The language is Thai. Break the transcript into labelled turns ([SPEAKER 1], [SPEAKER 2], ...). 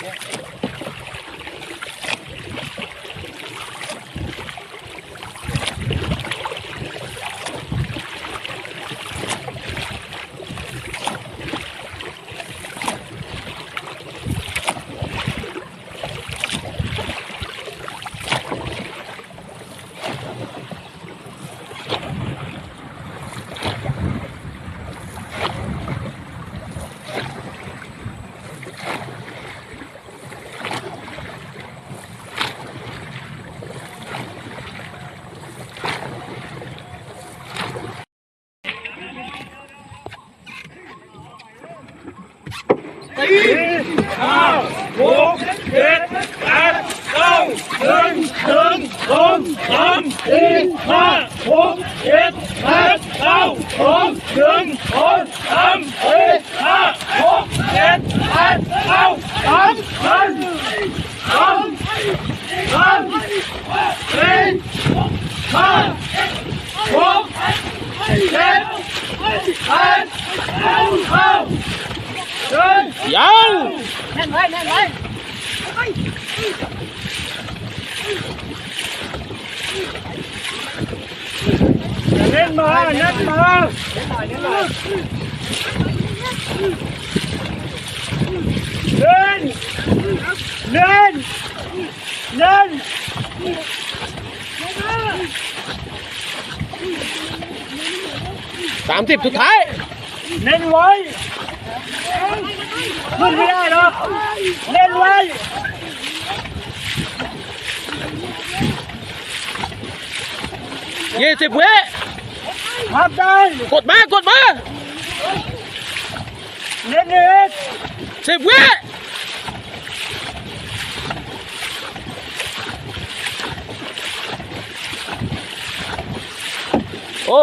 [SPEAKER 1] Yeah. ห้าหกเจ็ดแปดเก้าหนึ่งหนึ่งสองสามสี่ห้าหกเจ็ดแปดเก้าสองหนึ่งสองสามสี่ห้าหกเจ็ดแปดเก้าสามหนึ่งสองสามสี่ห้าหกเจ็ดแปดเก้าหนึ่ง
[SPEAKER 2] ยาว
[SPEAKER 3] แน่นไว้แน่นไว้
[SPEAKER 1] เล่นมาเล่นมาเล่นเล่นเล่น
[SPEAKER 2] สามสิบสุดท้าย
[SPEAKER 1] เล่นไว้ขึ้นไม่ได้หรอกเล่นไว้
[SPEAKER 2] ยี่สิบเวิ
[SPEAKER 1] พับได้
[SPEAKER 2] กดมากดมา
[SPEAKER 1] เล่นเอง
[SPEAKER 2] สิบเวโอ้